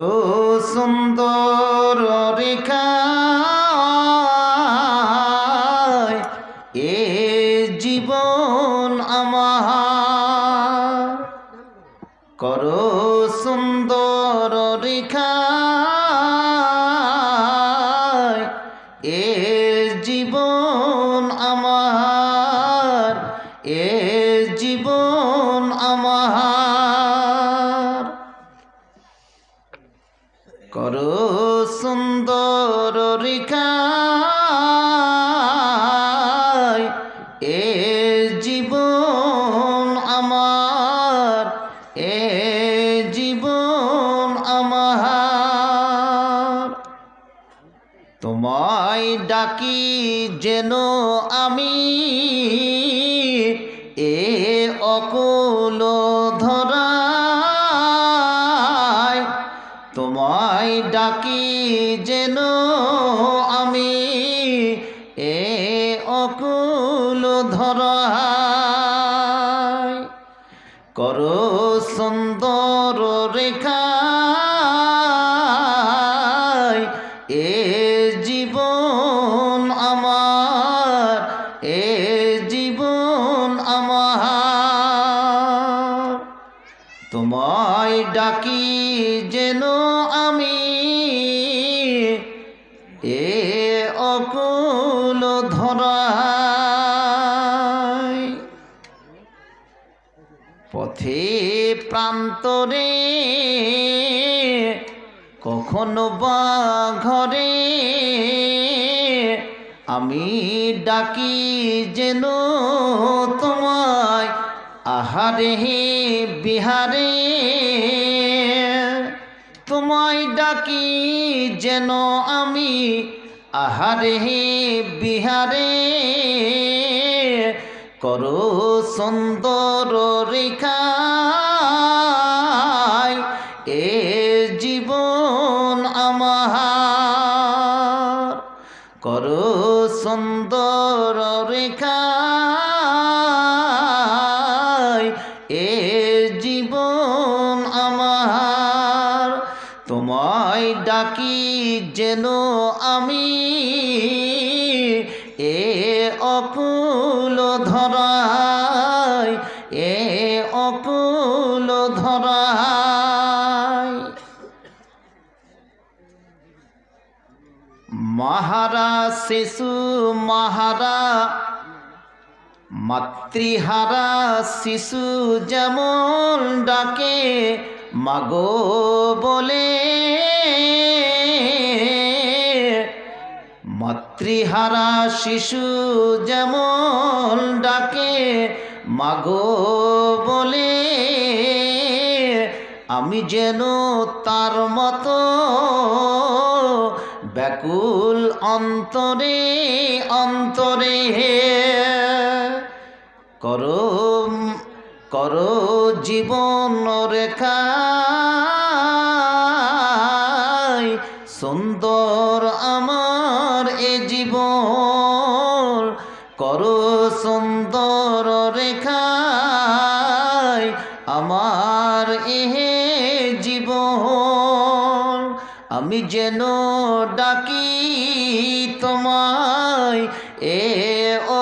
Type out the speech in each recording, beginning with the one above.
ও সুন্দর রেখা এ জীবন আমার। করো সুন্দর রেখা করো সুন্দর রেখা এ জীবন আমার, এ জীবন আমার। তোমায় ডাকি যেন আমি এ অকুল ডাকি যেন আমি এ অকুল ধরায়। করো সুন্দর রেখা এ জীবন আমার, এ জীবন আমার। তোমায় ডাকি যেন এ অকুল ধরায় পথে প্রান্তরে কখনো বা ঘরে আমি ডাকি যেন তোমায় আহারে বিহারে। তোমায় ডাকি যেন আমি আহারে বিহারে। করো সুন্দর রেখা এ জীবন আমার। করো সুন্দর রেখা এ তোমায় ডাকি যেন আমি এ অকুল ধরায় এ অকুল ধরায় মহারা শিশু, মহারা মাতৃহারা শিশু যেমন ডাকে, মাগো বলে মাতৃহারা শিশু যেমন ডাকে, মাগো বলে, আমি যেন তার মতো ব্যাকুল অন্তরে অন্তরে। করো করো জীবন রেখা জীবন করো সুন্দর রেখা আমার এহে জীবন। আমি যেন ডাকি তোমায় এ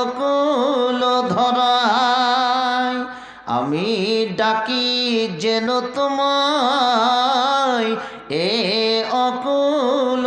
অকুল ধরায় আমি ডাকি যেন তোমায় এ অকুল